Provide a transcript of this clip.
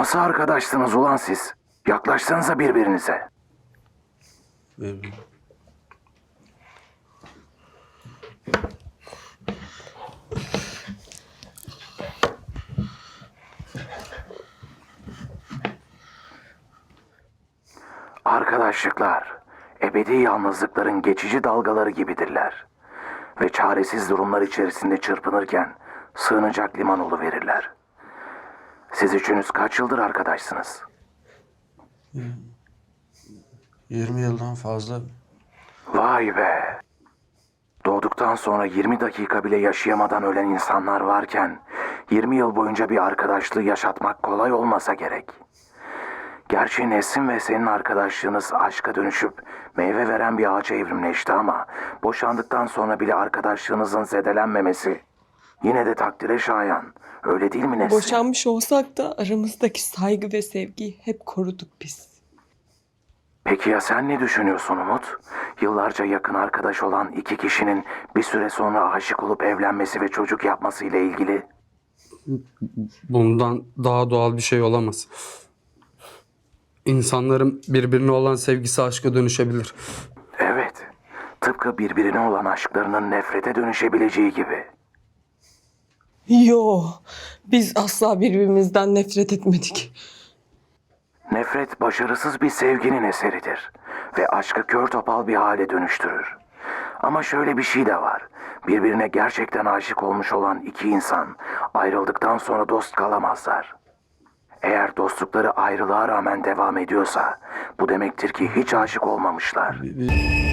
Nasıl arkadaşsınız ulan siz? Yaklaşsanıza birbirinize. Arkadaşlıklar, ebedi yalnızlıkların geçici dalgaları gibidirler. Ve çaresiz durumlar içerisinde çırpınırken sığınacak liman verirler. Siz üçünüz kaç yıldır arkadaşsınız? 20 yıldan fazla Vay be! Doğduktan sonra 20 dakika bile yaşayamadan ölen insanlar varken 20 yıl boyunca bir arkadaşlığı yaşatmak kolay olmasa gerek. Gerçi Nesin ve senin arkadaşlığınız aşka dönüşüp meyve veren bir ağaca evrimleşti ama boşandıktan sonra bile arkadaşlığınızın zedelenmemesi yine de takdire şayan. Öyle değil mi Nesin? Boşanmış olsak da aramızdaki saygı ve sevgiyi hep koruduk biz. Peki ya sen ne düşünüyorsun Umut? Yıllarca yakın arkadaş olan iki kişinin bir süre sonra aşık olup evlenmesi ve çocuk yapması ile ilgili. Bundan daha doğal bir şey olamaz. İnsanların birbirine olan sevgisi aşka dönüşebilir. Evet, tıpkı birbirine olan aşklarının nefrete dönüşebileceği gibi. Yo, biz asla birbirimizden nefret etmedik. Nefret başarısız bir sevginin eseridir ve aşkı kör topal bir hale dönüştürür. Ama şöyle bir şey de var. Birbirine gerçekten aşık olmuş olan iki insan ayrıldıktan sonra dost kalamazlar. Eğer dostlukları ayrılığa rağmen devam ediyorsa bu demektir ki hiç aşık olmamışlar. bir- bir-